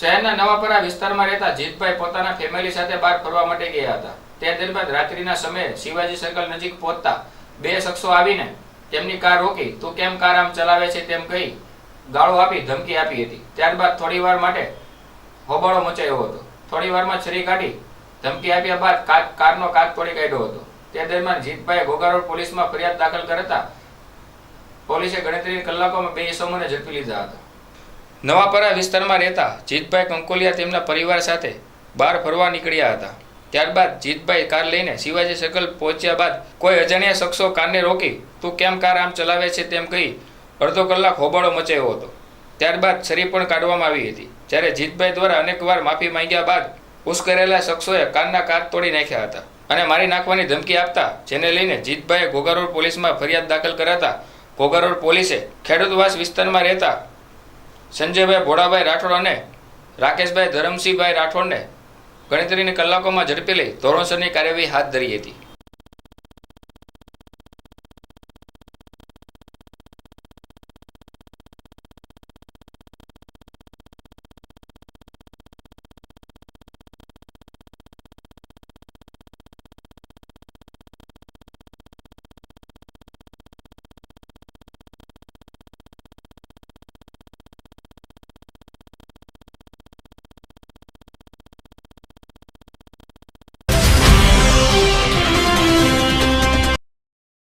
શહેરના નવાપરા વિસ્તારમાં રહેતા જીતભાઈ પોતાના ફેમિલી સાથે બહાર ફરવા માટે ગયા હતા. તે દરમિયાન રાત્રિના સમયે શિવાજી સર્કલ નજીક પહોંચતા બે શખ્સો આવીને તેમની કાર રોકી, તું કેમ કાર આમ ચલાવે છે? તેમ કહી ગાળો આપી, ધમકી આપી હતી. ત્યારબાદ થોડી વાર માટે હોબાળો મચાયો હતો. થોડી વારમાં છરી કાઢી, ધમકી આપ્યા બાદ કારનો કાચ તોડી કાઢ્યો હતો. તે દરમિયાન જીતભાઈ ઘોઘારોડ પોલીસમાં ફરિયાદ દાખલ કરતા પોલીસે ગણતરી કલાકોમાં બે ઇસમોને ઝડપી લીધા હતા. નવાપરા વિસ્તારમાં રહેતા જીતભાઈ કંકોલિયા તેમના પરિવાર સાથે બહાર ફરવા નીકળ્યા હતા. ત્યારબાદ જીતભાઈ કાર લઈને શિવાજી સર્કલ પહોંચ્યા બાદ કોઈ અજાણ્યા શખ્સો કારને રોકી, તું કેમ કાર આમ ચલાવે છે? તેમ કહી અડધો કલાક હોબાળો મચાયો હતો. ત્યારબાદ છરી પણ કાઢવામાં આવી હતી. જ્યારે જીતભાઈ દ્વારા અનેકવાર માફી માંગ્યા બાદ ઉશ્કેરેલા શખ્સોએ કારના કાચ તોડી નાખ્યા હતા અને મારી નાખવાની ધમકી આપતા, જેને લઈને જીતભાઈએ ઘોઘારોડ પોલીસમાં ફરિયાદ દાખલ કરાતા ઘોઘારોડ પોલીસે ખેડૂતવાસ વિસ્તારમાં રહેતા સંજયભાઈ ભોળાભાઈ રાઠોડ અને રાકેશભાઈ ધરમસિંહભાઈ રાઠોડને ગણતરીની કલાકોમાં ઝડપી લઈ ધોરણસરની કાર્યવાહી હાથ ધરી હતી.